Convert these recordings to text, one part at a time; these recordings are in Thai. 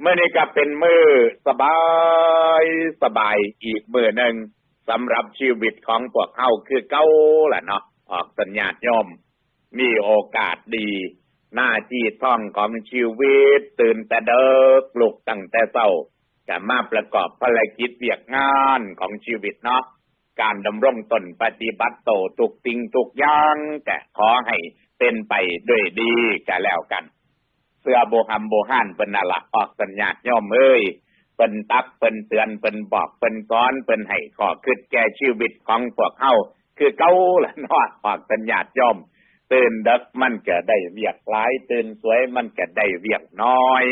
เมื่อนี้ก็เป็นมือสบายสบายอีกมือหนึ่งสำหรับชีวิตของพวกเฮาคือเก้าแหละเนาะออกสัญญาณยอม มีโอกาสดี หน้าที่ท่องของชีวิต ตื่นแต่เด็กลุกตั้งแต่เช้าจะมาประกอบภารกิจเวียกงานของชีวิตเนาะการดำรงตนปฏิบัติโตทุกสิ่งทุกอย่างแต่ขอให้เป็นไปด้วยดีก็แล้วกัน เสื้อโบหัมโบหันเป็นน่ะละออกสัญญาณย่อมเอ้ยเป็นตักเป็นเตือนเป็นบอกเป็นสอนเป็นให้ขอคิดแก่ชีวิตของพวกเฮาคือเก้าละนาะออกสัญญาณย่อมตื่นดึกมันก็ได้เวียกหลาย ตื่นสวยมันก็ได้เวียกน้อย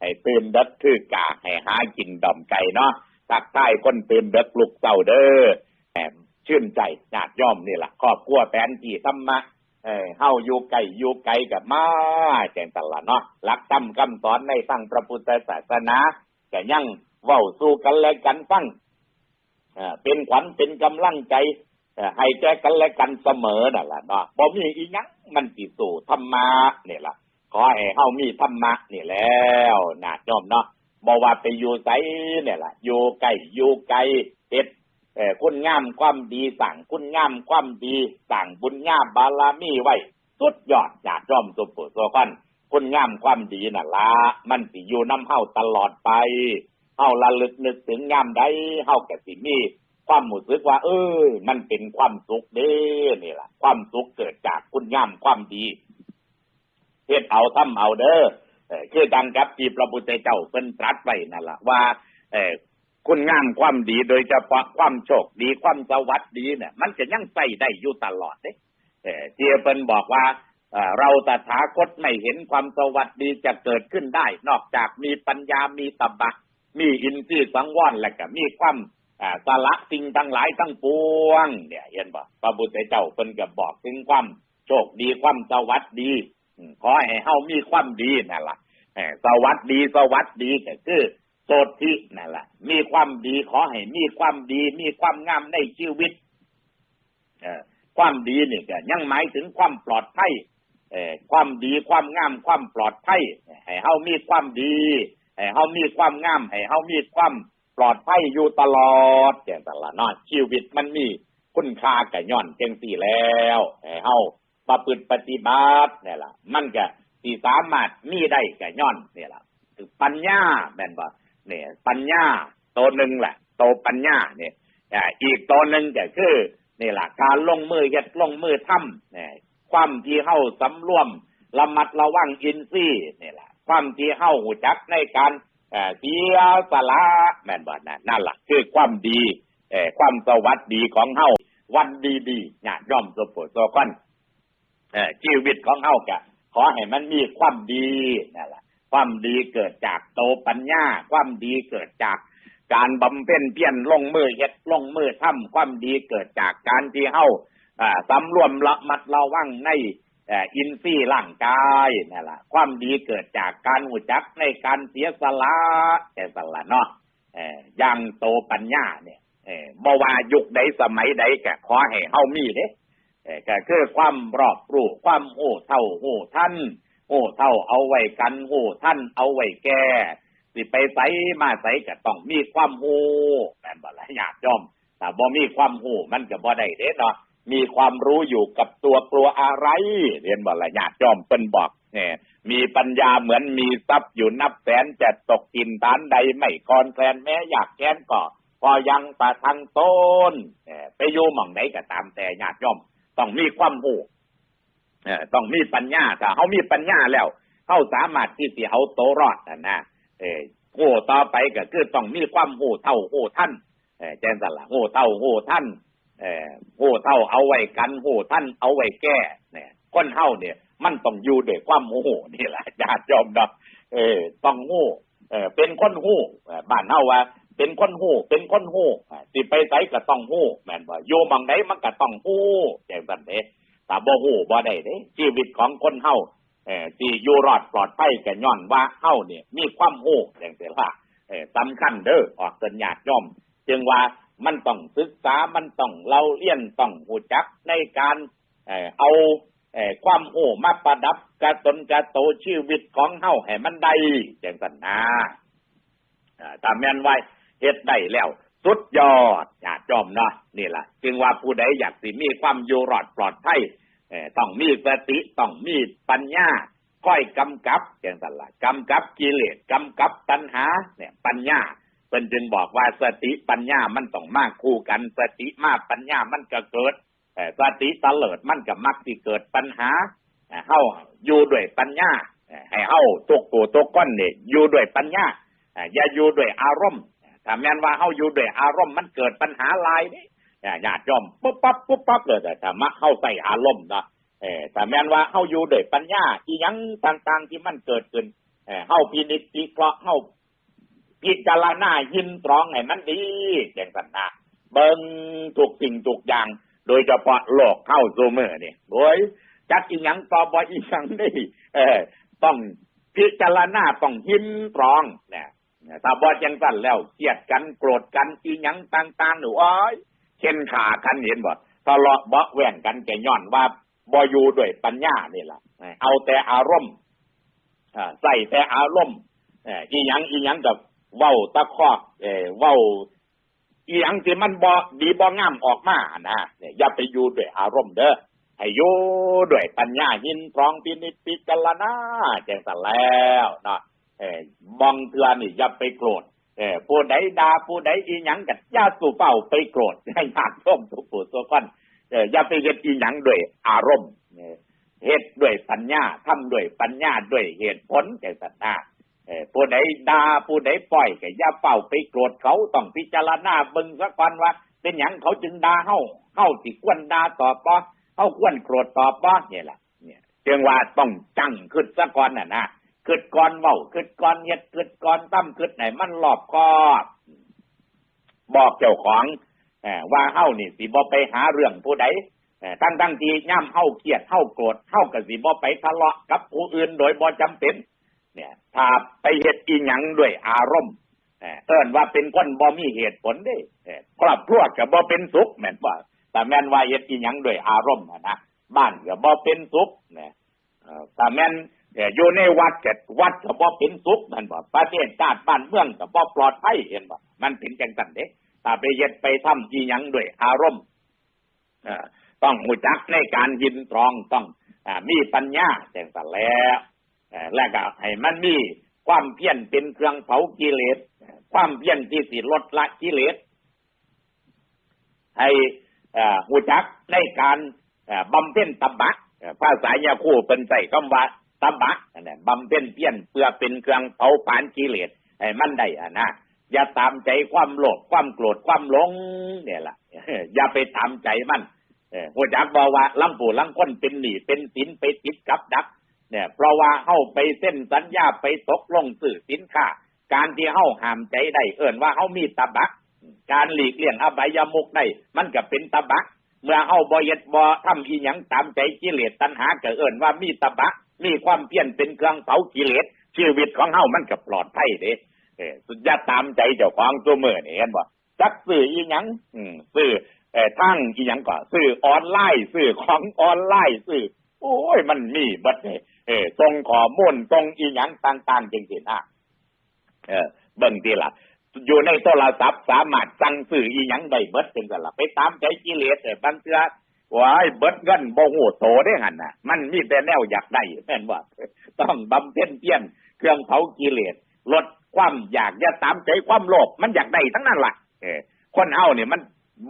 ให้ตื่นดึกคือกาให้หากินดอมไก่เนาะทักทายคนตื่นดึกลุกเศร้าเด้อแหมชื่นใจญาติย่อมนี่ละครอบครัวแฟนที่ธรรมะ เออเฮาอยู่ไกลอยู่ไกลกับมาแจ้งตลาดเนาะหลักธรรมคำสอนในทางพระพุทธศาสนาก็ยังเว้าสู่กันและกันฟังเออเป็นขวัญเป็นกำลังใจเออให้แก่กันและกันเสมอนั่นล่ะเนาะบ่มีอีหยังมันสิสู่ธรรมะนี่ล่ะขอให้เฮามีธรรมะนี่แล้วน่าจอมเนาะบ่ว่าไปอยู่ไสเนี่ยล่ะอยู่ไกลอยู่ไกลเฮ็ด คุณงามความดีสั่งคุณงามความดีสั่งบุญญาบารมีไว้สุดยอดจากจอมสุปุโสกันคุณงามความดีน่ะละมันสิอยู่น้ำเฮาตลอดไปเฮาระลึกนึกถึงงามใดเฮาก็สิมีความรู้สึกว่า เอ้ยมันเป็นความสุขเด้นี่ล่ะ ความสุขเกิดจากคุณงามความดีเฮ็ดเอาทำเอาเด้อเออคือดังกับที่พระพุทธเจ้าเพิ่นตรัสไว้นั่นล่ะว่าเอ่อ คุณงามความดีโดยเฉพาะความโชคดีความสวัสดีเนี่ย มันจะยังใส่ได้อยู่ตลอดเด้เออที่เพิ่นบอกว่าเราตถาคตไม่เห็นความสวัสดีจะเกิดขึ้นได้ นอกจากมีปัญญามีตบะ มีอินทรีย์สังวรและก็มีความอ่าสละสิ่งทั้งหลายทั้งปวง เนี่ยเห็นบ่พระพุทธเจ้าเพิ่นก็บอกถึงความโชคดีความสวัสดีขอให้เฮามีความดีนั่นล่ะสวัสดีสวัสดีก็คือ โสตินั่นแหละมีความดีขอให้มีความดี มีความงามในชีวิตเอ่อความดีนี่ก็ยังหมายถึงความปลอดภัยเอ่อความดีความงามความปลอดภัยให้เฮามีความดีให้เฮามีความงามให้เฮามีความปลอดภัยอยู่ตลอดอย่างตลอดนาะชีวิตมันมีคุณค่ากับย้อนเจงสี่แล้วให้เฮาประพฤติปฏิบัตินี่ล่ะ มันก็สิสามารถมีได้กับย้อนนี่ล่ะคือปัญญาแม่นบ่ เนี่ย ปัญญาตัวหนึ่งแหละโตวปัญญาเนี่ยอีกตัวหนึ่งก็คือนี่แหละการลงมือเฮ็ดลงมือทำเนี่ยความที่เฮาสำรวมระมัดระวังอินทรีย์นี่แหละความที่เฮาหูจักในการเอ่อเสียสละแม่นบ่นั่นนั่นล่ะคือความดีเอ่อความสวัสดีของเฮาวันดีๆญาติย่อมสมบูรณ์สกันเอ่อชีวิตของเฮาก็ขอให้มันมีความดีนั่นแหละ ความดีเกิดจากโตปัญญา ความดีเกิดจากการบำเพ็ญเพียรลงมือเฮ็ดลงมือทำความดีเกิดจากการที่เฮาอ่าสำรวมระมัดระวังในอินทรีย์ร่างกายนั่นแหละความดีเกิดจากการหูจักในการเสียสละแต่สละเนาะอย่างโตปัญญาเนี่ยเอ่อบ่ว่ายุคใดสมัยใดก็ขอให้เฮามีเด้ก็คือความรอบรู้ความโอ้เท่าโอ้ท่าน โอ้เท่าเอาไว้กันโอ้ท่านเอาไว้แก่สิไปใสมาใสก็ต้องมีความโอ้แม่นบ่ล่ะญาติโยมแต่บ่มีความโอ้มันก็บ่ได้เด้เนาะมีความรู้อยู่กับตัวกลัวอะไร เรียนบ่ล่ะญาติโยมเพิ่นบอกเนี่ยมีปัญญาเหมือนมีทรัพย์อยู่นับแสนจะตกกินฐานใดไม่คอนแคลนแม้อยากแค้นก็พอยังประทังต้นเอ่อไปอยู่หม่องไหนก็ตามแต่ญาติโยมต้องมีความโอ้ ต้องมีปัญญาถ้าเขามีปัญญาแล้วเขาสามารถที่จะเอาโตรอดนะนะเออโง่ต่อไปก็คือต้องมีความโง่เท่าโง่ท่านเออแจ้งสละโง่เท่าโง่ท่านเออโง่เท่าเอาไว้กันโง่ท่านเอาไว้แก้เนี่ยคนเฮาเนี่ย มันต้องอยู่ด้วยความโง่นี่แหละญาติโยมเนาะเออต้องโง่เออเป็นคนโง่บ้านเฮาว่าเป็นคนโง่เป็นคนโง่อ่าสิไปไสก็ต้องโง่แม่นบ่อยู่หม่องใดมันก็ต้องโง่จังซั่นเด้ ถ้าบ่ฮู้บ่ได้เด้ชีวิตของคนเฮาเอ่อที่อยู่รอดปลอดภัยก็ย้อนว่าเฮาเนี่ย มีความรู้จังซี่ล่ะเอ่อสำคัญเด้อออกสัญญาณย่อม จึงว่ามันต้องศึกษามันต้องเราเรียนต้องรู้จักในการเอ่อเอาเอ่อความรู้มาประดับกระตนกระโตชีวิตของเฮาให้มันได้จังซั่นนะอ่าถ้าแม่นไว้เฮ็ดได้แล้ว สุดยอดญาติโยมเนาะนี่ล่ะจึงว่าผู้ใดอยากสิมีความอยู่รอดปลอดภัยต้องมีสติต้องมีปัญญาค่อยกำกับจังซั่นละกำกับกิเลสกำกับตัณหา เนี่ย ปัญญาเพิ่นจึงบอกว่าสติปัญญามันต้องมากคู่กัน สติมากปัญญามันก็เกิดเอ่สติตเลิดมันก็มักสิเกิดปัญหาเฮาอยู่ด้วยปัญญาให้เฮาตกตัวตกก้อนนี่ยอยู่ด้วยปัญญาอย่าอยู่ด้วยอารมณ์ ถ้าแม่นว่าเฮาอยู่ด้วยอารมณ์มันเกิดปัญหาลายนี่ญาติโยมปุ๊บปั๊บปุ๊บปั๊บเลยแต่ถ้ามาเข้าใส่อารมณ์นะเออแต่แม้นว่าเฮาอยู่ด้วยปัญญาอีหยังต่างๆที่มันเกิดขึ้นเออเฮาพินิจพิเคราะห์เฮาพิจารณายินตรองให้มันดีจังซั่นนะเบิ่งทุกสิ่งทุกอย่าง โดยเฉพาะโลกเข้าซูเมือนี่โอ้ยจักอีหยังต่อบ่อีหยังนี่เออต้องพิจารณาต้องยินตรองเนี่ย ถ้าบ่จังซั่นแล้วเกลียดกันโกรธกันอีหยังต่างๆหนูอ้อยเช่นขากันเห็นบ่ทะเลาะเบาะแว่งกันแกย้อนว่าบอยู่ด้วยปัญญานี่แหละเอาแต่อารมณ์ใส่แต่อารมณ์อีหยังอีหยังกับเว้าตะคอกเว้าอีหยังที่มันบ่ดีบ่งามออกมานะอย่าไปอยู่ด้วยอารมณ์เด้อให้อยู่ด้วยปัญญายินตรองพินิจพิจารณาจังสันแล้วเนาะ เออบองเทือนี่อย่าไปโกรธเออผู้ใดด่าผู้ใดอีหยังกัอย่าสู่เป้าไปโกรธให้ญาติโยมทุกผู้ทุกคนเอออย่าไปเฮ็ดอีหยังด้วยอารมณ์เออเฮ็ดด้วยปัญญาทำด้วยปัญญาด้วยเหตุผลแก่สัตว์นาเออผู้ใดด่าผู้ใดปล่อยก็อย่าเป่าไปโกรธเขาต้องพิจารณาเบิ่งซะก่อนว่า เป็นหยังเขาจึงด่าเฮาเฮาสิควรด่าตอบบ่เฮาควรโกรธตอบบ่นี่ยล่ะเนี่ยจึงว่าต้องจังขึ้นซะก่อนน่ะนะ ขึ้นก่อนเว้าขึ้นก่อนเฮ็ดขึ้นก่อนตั้มขึ้นไหนมันรอบคอบบอกเจ้าของว่าเฮานี่สิบ่ไปหาเรื่องผู้ใดเอ่อทั้งทั้งที่ย่ำเฮาเครียดเฮาโกรธเฮาก็สิบ่ไปทะเลาะกับผู้อื่นโดยบ่จำเป็น เนี่ย ถ้าไปเฮ็ดอีหยังด้วยอารมณ์เอิ้นว่าเป็นคนบ่มีเหตุผลเด้เอ่อครอบครัวก็บ่เป็นสุขแม่นบ่แต่แม่นว่าเฮ็ดอีหยังด้วยอารมณ์นะบ้านก็บ่เป็นสุขเนี่ยแต่แม่น อ่อยู่ในวัดเก็วัดก็บ่เป็นสุขแม่นบ่ประเทศชาติบ้านเมืองก็บ่ปลอดภัยเห็นบ่มันเป็นจังซั่นเด้ถ้าไปเย็ดไปทำอีหยังด้วยอารมณ์อ่อต้องหูจักในการยินตรองต้องอามีปัญญาแจ้งสันแล้วเอ่อและก็ให้มันมีความเพียรเป็นเครื่องเผากิเลส ความเพียรที่สิลดละกิเลส ให้อ่อหูจักในการอ่อบำเพ็ญตบะภาษายาคู่เป็นใส่คำว่า ตบะนั่นแหละบำเพ็ญเพียรเพื่อเป็นเครื่องเผาผลาญกิเลสให้มันได้อะนะอย่าตามใจความโลภความโกรธความหลง เนี่ยล่ะอย่าไปตามใจมันเหัวจักบอกว่าลังปู่ลังก้นเป็นหนีเป็นสินไปติดกับดัก เนี่ย เพราะว่าเฮาไปเส้นสัญญาไปตกลงซื้อสินค้าการที่เฮาห้ามใจได้เอิ่นว่าเฮามีตะบัก การหลีกเลี่ยงอบายมุกได้มันก็เป็นตะบัก เมื่อเฮาบ่เย็ดบ่ทำอีหยังตามใจกิเลสตัณหาก็เอิ่นว่ามีตะบัก มีความเพียรเป็นเครื่องเผากิเลสชีวิตของเฮามันก็ปลอดภัยเด้เออสุดยอดตามใจเจ้าของตัวมือนี่เห็นบ่จักซื้ออีหยังอืมซื้อเอ่อทั้งอีหยังก็ซื้อออนไลน์ซื้อของออนไลน์ซื้อโอ้ยมันมีบัดนี่เออส่งข้อมูลส่งอีหยังต่างๆจังซี่นะเออเบิ่งทีละอยู่ในโทรศัพท์สามารถสั่งซื้ออีหยังได้เบิดจังซั่นล่ะไปตามใจกิเลสเออบางเทื่อ ว้ายเบิดเงินบ่ฮู้โตเด้หันน่ะ มันมีแต่แนวอยากได้แม่นบ่าต้องบำเพ็ญเพียรเครื่องเผากิเลสลดความอยากอย่าตามใจความโลภมันอยากได้ทั้งนั้นล่ะเออคนเฮาเนี่ยมัน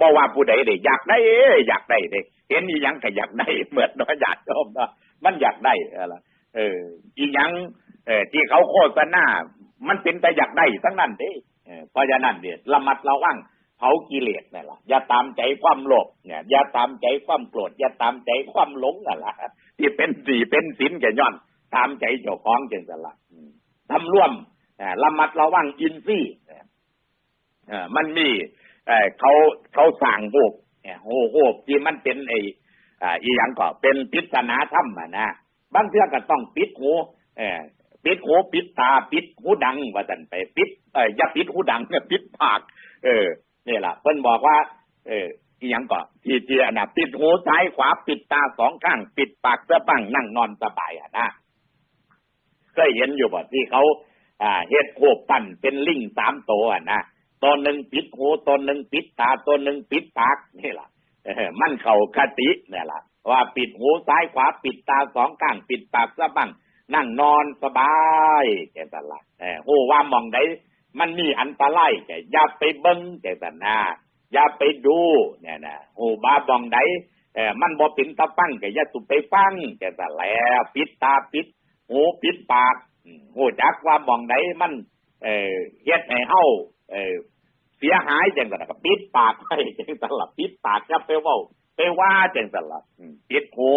บ่ว่าผู้ใดเด้อยากได้เอ้ยอยากได้เด้เห็นอีหยังก็อยากได้เหมือนน้อยอยากชมเนาะมันอยากได้ออล่ะเออ อีหยังเออที่เขาโฆษณามันเป็นแต่อยากได้ทั้งนั้นเด้เออเพราะฉะนั้นเนี่ยระมัดระวัง เผากิเลสนี่นล่ะอย่าตามใจความโลภเนี่ย อย่าตามใจความโกรธอย่าตามใจความหลงนั่นล่ะที่เป็นสีเป็นสินแก่ย้อน ตามใจเจ้าของจังซั่นล่ะทำร่วมอ่าระมัดระวังอินทรีย์อ่มันมีเขาเขาสั่งโหกเนี่ยโหโหกที่มันเป็นไอ้อ่าอีหยังก็เป็นปิศนาธรรมนะบางเทื่อก็ต้องปิดหูปิดหูปิดตาปิดหูดังว่าสันไป ปิดอออย่าปิดหูดังเนี่ยปิดปาก เออ นี่แหละเพิ่นบอกว่า เอออีหยังก็ที่ที่อันน่ะปิดหูซ้ายขวาปิดตาสองข้าง ปิดปากเสื้อปังนั่งนอนสบายอะนะเคยเห็นอยู่บ่ที่เขา อ่าเฮ็ดโคบปั่นเป็นลิงสามตัวอะนะตัวหนึ่งปิดหูตัวหนึ่งปิดตาตัวหนึ่งปิดปากนี่แหละมันเข้าคตินี่ยล่ะว่าปิดหูซ้ายขวาปิดตาสองข้าง ปิดปากซะบ้างนั่งนอนสบายแกสันละเออโอ้ว่ามองได มันมีอันตรายแกอย่าไปเบิ้งแกสันนาอย่าไปดูเนี่ยนะโอ้บามองไดเออมันบ่ปินตะปั้งแกอย่าสุไปฟังแกสันแล้วปิดตาปิดหูปิดปากอืมหูจักว่ามองไดมัน เออเฮ็ดให้เฮาเออเสียหายจังซั่นน่ะก็ปิดปากให้จังซั่นล่ะปิดปากจะไปเว้าไปว่าจังซั่นล่ะปิดหู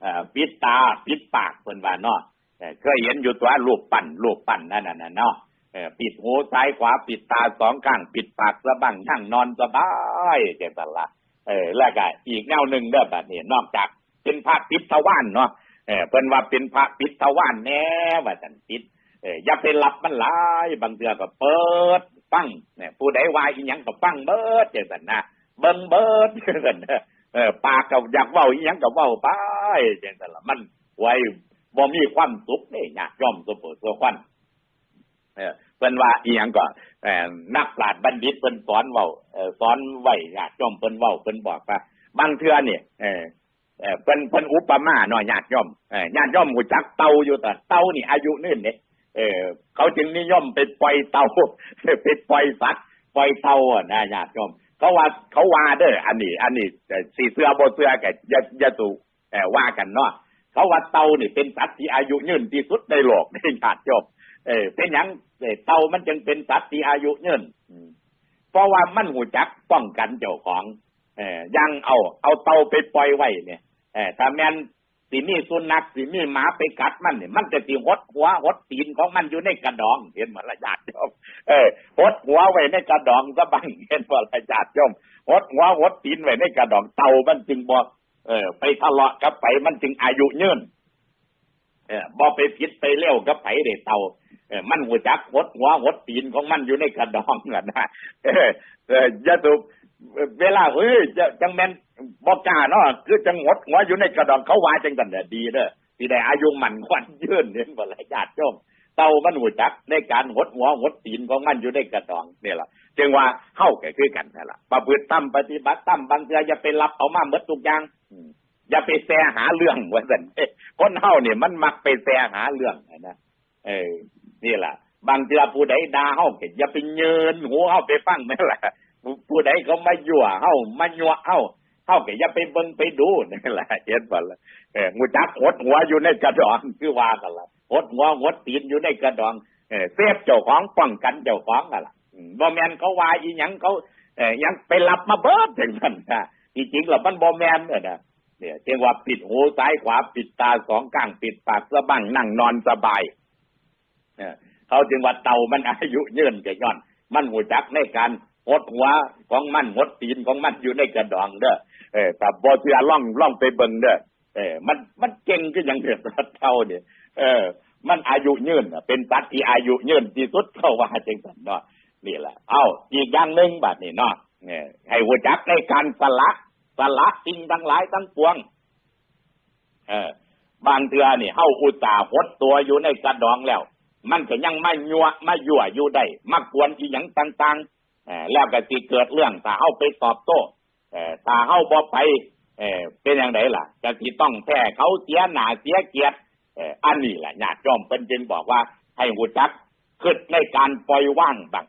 เออปิดตาปิดปากเพิ่นว่าเนาะเออเคยเห็นอยู่ตัวรูปปั้นรูปปั้นนั่นน่ะนะเนาะเออ ปิดหูซ้ายขวาปิดตาสองข้าง ปิดปากสะบังนั่งนอนสบายเจังซั่นละเออแล้วก็อีกแนวหนึ่งเด้อบัดนี้นอกจากเป็นพระปิดทวารเนาะเออเพิ่นว่าเป็นพระปิดทวารแน่ว่าซั่นปิดเอออย่าไปหลับมันหลายบางเทื่อก็เปิดฟังเนี่ยผู้ใดว่าอีหยังก็ฟังเบิดเจังซั่นนะเบิ่งเบิดจังซั่นเออปากก็อยากเว้าอีหยังก็เว้าไปเจังซั่นละมันไว้บ่มีความสุขเด้ญาติโยมสุโสุควัน เออเพิ่นว่าอีหยังก็เออนักปราชญ์บัณฑิตเพิ่นสอนเว้าเออสอนไว้ญาติโยมเพิ่นเว้าเพิ่นบอกว่าบางเทื่อนี่เออเออเพิ่นเพิ่นอุปมาเนาะญาติโยมเออญาติโยมรู้จักเต่าอยู่แต่เต่านี่อายุยืนเนี่ยเออเขาจึงนิยมไปปล่อยเต่าไปปล่อยสัตว์ปล่อยเต่าอะนะญาติโยมเขาว่าเขาว่าเด้ออันนี้ อันนี้เอ่อสีเสื้อบ่เสื้อก็อย่าอย่าสู่เออว่ากันเนาะเขาว่าเต่านี่เป็นสัตว์ที่อายุยืนที่สุดในโลกนี่ญาติโยม เออเป็นหยังเต่ามันจึงเป็นสัตว์ที่อายุยืนเพราะว่ามันหูจักป้องกันเจ้าของ เออยังเอา เอาเต่าไปปล่อยไว้เนี่ยเออถ้าแม่นสิมีสุนัขสิมีหมาไปกัดมันเนี่ยมันจะสิหดหัวหดตีนของมันอยู่ในกระดอง เห็นไหมละญาติโยมเออหดหัวไว้ในกระดองซะบังเห็นไหมละญาติโยมหดหัวหดตีนไว้ในกระดองเต่ามันจึงบ่เออ ไปทะเลาะกับไปมันจึงอายุยืนเออบ่ไปผิดไปเลี้ยวกับไผเด้เต่า มันหัวจักหดหัวหดตีนของมันอยู่ในกระดองน่ะนะเออเออย่าตุเวลาเฮ้ยจะจังแม่นบอกกาเนาะคือจังหดหัวอยู่ในกระดองเขาว่าจังกันเด้อดีเด้อสิได้อายุมันควันยืนเห็นบ่ละญาติโยมเต่ามันหูจักในการหดหัวหดตีนของมันอยู่ในกระดองนี่ล่ะจึงว่าเฮาก็คือกันนั่นล่ะประพฤติตามปฏิบัติตามบางเทืออย่าไปรับเอามาหมดทุกอย่างอย่าไปแซหาเรื่องว่าซั่นเอ้ยคนเฮาเนี่ยมันมักไปแซหาเรื่องนะเออ นี่แหละบางเทื่อผู้ใดด่าเฮาก็อย่าไปเยินหูเฮาไปฟังแม่นล่ะผู้ใดเขามายั่วเฮามายั่วเฮาเท่ากับอย่าไปเบิ่งไปดูนี่แหละเห็นบ่ละเอองูจักหดหัวอยู่ในกระดองคือว่ากันละหดหัวหดตีนอยู่ในกระดองเออเซฟเจ้าของป้องกันเจ้าของกันละบ่แม่นเขาว่าอีหยังเขาเออยังไปรับมาเบิดถึงนั้นนะจริงๆแล้วมันบ่แม่นเด้อนะเนี่ยเรียกว่าปิดหูซ้ายขวาปิดตาสองข้างปิดปากสะบังนั่งนอนสบาย เขาจึงว่าเต่ามันอายุยืนแก่ย้อน มันหูจักในการหดหัวของมันหดตีนของมันอยู่ในกระดองเด้อเออแต่บ่เชื่อล่องล่องไปเบิ่งเด้อเออมันมันเก่งก็ยังเดือดรัดเท่าเนี่ยเออ มันอายุยืนเป็นสัตว์ที่อายุยืนที่สุดเขาว่าจังซั่นเนาะนี่แหละ เอ้าอีกอย่างหนึ่งบัดนี้เนาะเนี่ยให้รู้จักในการสละสละสิ่งทั้งหลายทั้งปวง เออบางเทือนี่เฮาอุตส่าห์หดตัวอยู่ในกระดองแล้ว มันก็ยังไม่ยัวไม่ยั่วอยู่ได้มากวนอีหยังต่างๆแล้วก็สิเกิดเรื่องถ้าเฮาไปตอบโต้เออถ้าเฮาบ่ไปเป็นอย่างไรล่ะจะที่ต้องแพ้เขาเสียหน้าเสียเกียรติอันนี้แหละญาติโยมเป็นจึงบอกว่าให้หูจักคิดในการปล่อยว่างบ้าง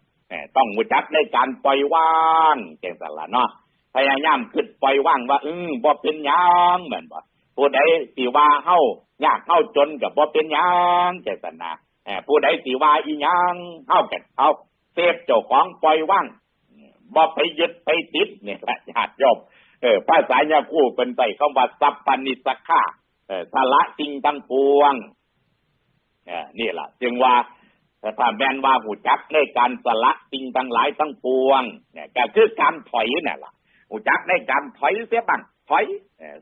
ต้องหูจักในการปล่อยว่างเก่งสันละเนาะพยายามคิดปล่อยว่างว่า อืมบ่เป็นยังเหมือนบ่ผู้ใดสิว่าเฮายากเฮาจนกับบ่เป็นยังเก่งสันนะเออ ผู้ใดสิว่าอีหยังเฮาก็เอาเซฟเจ้าของปล่อยว่างบ่ไปยึดไปติดเนี่ยแหละญาติโยมเออภาษายาคู่เป็นไปคำว่าสัพปนิสขาเออสละจริงทั้งปวงเออนี่แหละจึงว่าถ้าแมนว่าหูจักในการสละจริงทั้งหลายทั้งปวง เนี่ยก็คือการถอยเนี่ยล่ะหูจักในการถอยเสียบ้างถอยเออ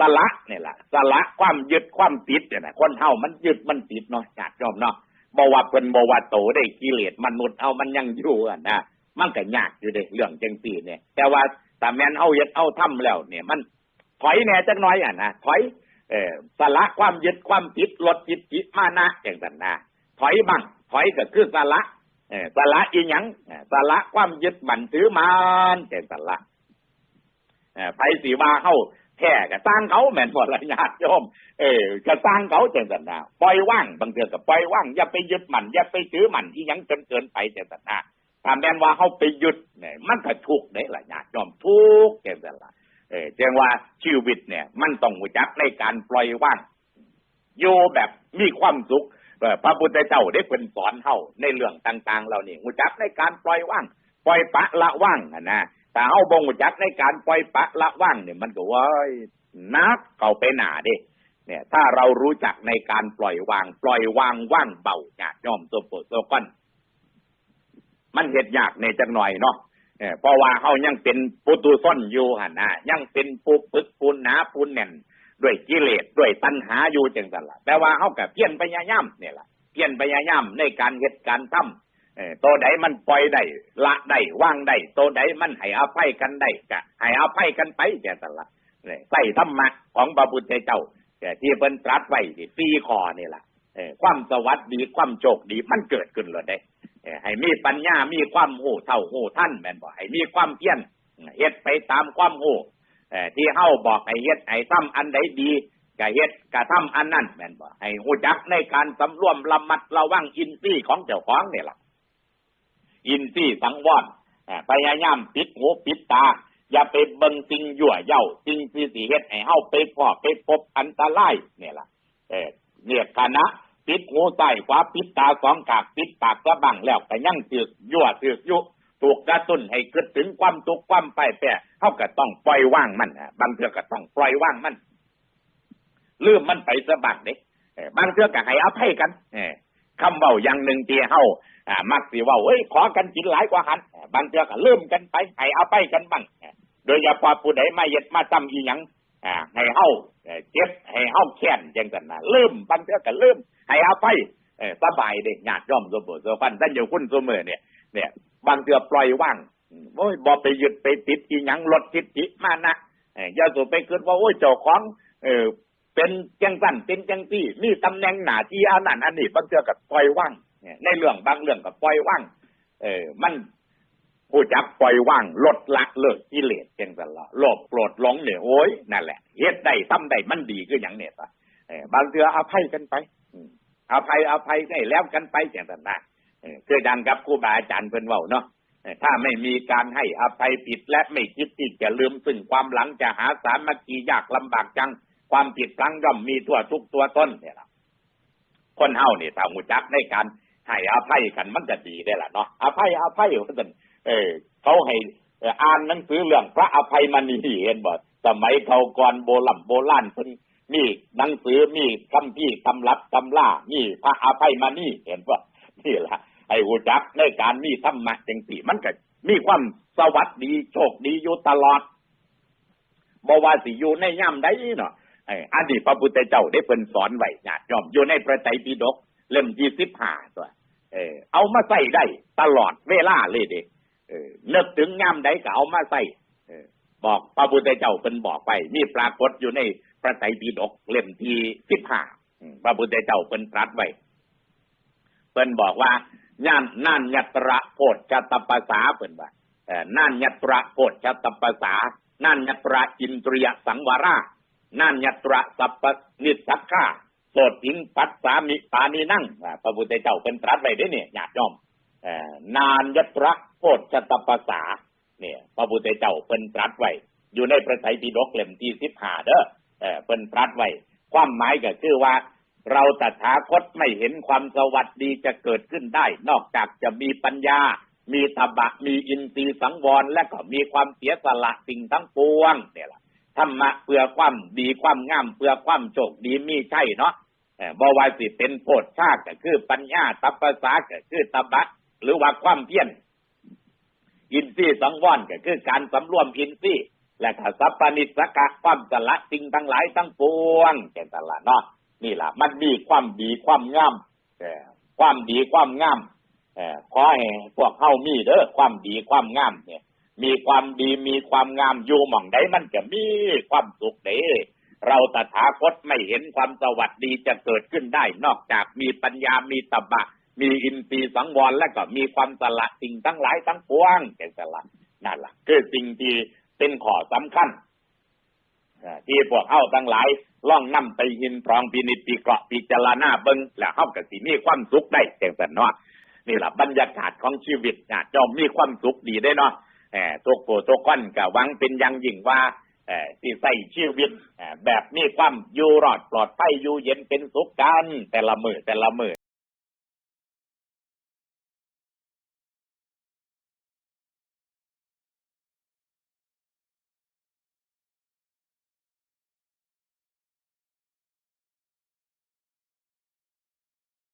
สละสละเนี่ยละสละความยึดความติดเนี่ยนะคนเฮามันยึดมันติดเนาะญาติโยมเนาะบว่าเป็นบว่าโตได้กิเลสมนุษย์เอามันยังอยู่อะนะมันก็ยากอยู่เด้เรื่องจังซี่เนี่ย แต่ว่าแต่แม่นเอาย็ดเอาทำแล้วเนี่ย มันถอยแหน่จักน้อยอะนะถอยเออสละความยึดความติดลดจิตจิตมานะอย่างนั้นนะถอยบ้างถอยก็คือสละเออสละอีหยังสละความยึดมั่นถือมันแต่สละเออไปสีว่าเฮา แท้ก็สร้างเขาแม่นบ่ละญาติโยม เออก็สร้างเขาจังซั่นนะปล่อยว่างบางเทื่อก็ปล่อยว่างอย่าไปยึดมันอย่าไปถือมันอีหยังจนเกินไปจังซั่นนะถ้าแม่นว่าเฮาไปยึดเนี่ยมันก็ทุกข์เด้ล่ะญาติโยมทุกข์จังซั่นล่ะเออจังว่าชีวิตเนี่ย มันต้องรู้จักในการปล่อยว่างอยู่แบบมีความสุขพระพุทธเจ้าได้เป็นสอนเฮาในเรื่องต่าง ๆเหล่านี้รู้จักในการปล่อยว่างปล่อยปะละว่างอะนะ แต่เฮาบ่รู้จักในการปล่อยปะละว่างเนี่ยมันก็ว่านักเข้าไปหนาเด้เนี่ย ถ้าเรารู้จักในการปล่อยวาง ปล่อยวางว่างเบาญาติโยมโซโปโซก้อนมันเห็ดยากในจักหน่อยเนาะเออเพราะว่าเขายังเป็นปุตุส้นอยู่หันนะยังเป็นปูปึกปูนหนาปูนแน่นด้วยกิเลสด้วยตัณหาอยู่จังสันละแต่ว่าเขากับเพี้ยนพยายามเนี่ยละเพี้ยนพยายามในการเหตุการทำ ตัวใดมันปล่อยได้ละได้ว่างได้ตัวใดมันให้อภัยกันได้ก็ให้อภัยกันไปจังสันละใส่ธรรมะของพระพุทธเจ้าแต่ที่เพิ่นตรัสไว้ที่สี่ข้อนี่ล่ะเออความสวัสดีความโชคดีมันเกิดขึ้นเลยได้ให้มีปัญญา มีความโหูเท่าโหูท่านแม่นบ่ให้มีความเพียรเฮ็ดไปตามความโหูเออที่เฮาบอกให้เฮ็ดให้ทำอันใดดีก็เฮ็ดก็ทำอันนั้นแม่นบ่ให้ฮู้จักในการสำรวมระมัดระวังอินทรีย์ของเจ้าของเนี่ยล่ะ อินทรีย์สังวรเอ่อพยายามปิดหูปิดตา อย่าไปเบิ่งสิ่งยั่วเย้าสิ่งที่สิเฮ็ดให้เฮาไปพ่อไปพบอันตรายเนี่ยล่ะเออเนี่ยคณะปิดหูใต้ขวาปิดตาสองขากปิดปากกระบังแล้วก็ยังตึกยั่วตึกยุถูกกระตุ้นให้คิดถึงความทุกข์ความไปแปรเฮาก็ต้องปล่อยว่างมันอะบางเทื่อก็ต้องปล่อยว่างมันลืมมันไปสะบัดเด้เออบางเทื่อก็ให้อภัยกันเอ คำเว้าอย่างหนึ่งที่เฮาอ่ามักสิเว้าเอ้ยขอกันกินหลายกว่าหันบางเทื่อก็ลืมกันไปให้อภัยกันบ้างโดยเฉพาะผู้ใดมาเย็ดมาจำอีหยังอ่าให้เฮาเจ็บให้เฮาแค้นจังซั่นน่ะลืมบางเทื่อก็ลืมให้อภัยเออสบายเด้ญาติโยมสมบูรณ์สมพันท่านอยู่คุณซุมือเนี่ยเนี่ย บางเทื่อปล่อยว่างโอ้ยบ่ไปยึดไปติดอีหยังลดทิฐิมานะเอออย่าสูไปคิดว่าโอ้ยเจ้าของเออ เป็นจังซั่นเป็นจังซี่มีตำแหน่งหนาที่อันนั้นอันนี้บางเทือก็ปล่อยว่างเนี่ยในเรื่องบางเรื่องก็ปล่อยว่างเออมันผู้จักปล่อยว่างลดละเลิกกิเลสจังซั่นละโลภโกรธหลงเนี่ยโอ้ยนั่นแหละเฮ็ดได้ทำได้มันดีคือหยังเนี่ยซะเออบางเทืออภัยกันไปอภัยอภัยได้แล้วกันไปจังซั่นนะเออคือดังกับครูบาอาจารย์เพิ่นเว้าเนาะเออถ้าไม่มีการให้อภัยผิดและไม่คิดที่จะลืมซึ่งความหลังจะหาสามัคคียากลำบากจัง ความผิดพลั้งย่อมมีทั่วทุกตัวต้นเนี่ยละคนเฮานี่ถ้าหูจักในการให้อภัยกันมันจะดีได้ล่ะเนาะอภัยอภัยว่าซั่นเออ เขาให้อ่านหนังสือเรื่องพระอภัยมณีเห็นบ่สมัยเขาก่อนโบราณโบราณเพิ่นมีหนังสือมีคำพี่คำรับตำล่ามีพระอภัยมณีเห็นบ่นี่ล่ะไอ้หูจักในการมีธรรมะจังสีมันก็มีความสวัสดีโชคดีอยู่ตลอดบ่ว่าสิอยู่ในย่ำใดเนาะ อ้อันนี้พระพุทธเจ้าได้เพิ่นสอนไว้ญาติโยมอยู่ในพระไตรปิฎกเล่มที่15ตัวเออเอามาใส่ได้ตลอดเวลาเลยเด็เออนึกถึงงามใดก็เอามาใส่เออบอกพระพุทธเจ้าเป็นบอกไปมีปรากฏอยู่ในพระไตรปิฎกเล่มที่สิบห้าพระพุทธเจ้าเป็นตรัสไว้เพิ่นบอกว่าย่านน่านยัตระโพธชตปสาเพิ่นว่าเออน่านยัตระโพธชตปสาน่านยัตระอินทรียสังวรา น่านยัตระสัพพนิสักขาโสดทิ้งปัสสามิปานีนั่งพระพุทธเจ้าเป็นตรัสไว้ด้เนี่ยญาติโยมเอ่อนานยัตระโพชตปสาเนี่ยพระพุทธเจ้าเป็นตรัสไว้อยู่ในพระไตรปิฎกเล่มที่สิบห้าเด้อเออเป็นตรัสไว้ความหมายก็คือว่า เราตถาคตไม่เห็นความสวัสดีจะเกิดขึ้นได้ นอกจากจะมีปัญญา มีตบะมีอินทรีย์สังวรและก็มีความเสียสละสิ่งทั้งปวงเนี่ยล่ะ ธรรมะเพื่อความดีความงามเพื่อความโชคดีมีใช่เนาะบว่าสิเป็นโพดชาติก็คือปัญญาตัปปะสาก็คือตบะหรือว่าความเพียรอินทรีย์สังวรก็คือการสำรวมอินทรีย์และก็สัพพนิสกะความสละสิ่งทั้งหลายทั้งปวงแก่ตละเนาะนี่ล่ะมันมีความดีความงามความดีความงามขอให้พวกเฮามีเด้อความดีความงามเนี่ย มีความดีมีความงามอยู่หม่องใดมันก็มีความสุขเด้เราตถาคตไม่เห็นความสวัสดีจะเกิดขึ้นได้ นอกจากมีปัญญามีตบะ มีอินทรีย์สังวรและก็มีความสละสิ่งทั้งหลายทั้งปวงแก่สละนั่นล่ะคือสิ่งที่เป็นข้อสำคัญที่พวกเฮาทั้งหลายล่องนำไปหินตรองพินิจพิเคราะห์พิจารณาเบิงแล้วเฮาก็สิมีความสุขได้จังซั่นเนาะนี่ล่ะบรรยากาศของชีวิตนะจอมมีความสุขดีได้เนาะ ตัวโกผู้ทุกคนก็หวังเป็นอย่างยิ่งว่าเอ่อที่ใส่ชีวิตเอ่อแบบมีความอยู่รอดปลอดภัยอยู่เย็นเป็นสุขกันแต่ละมือแต่ละมือ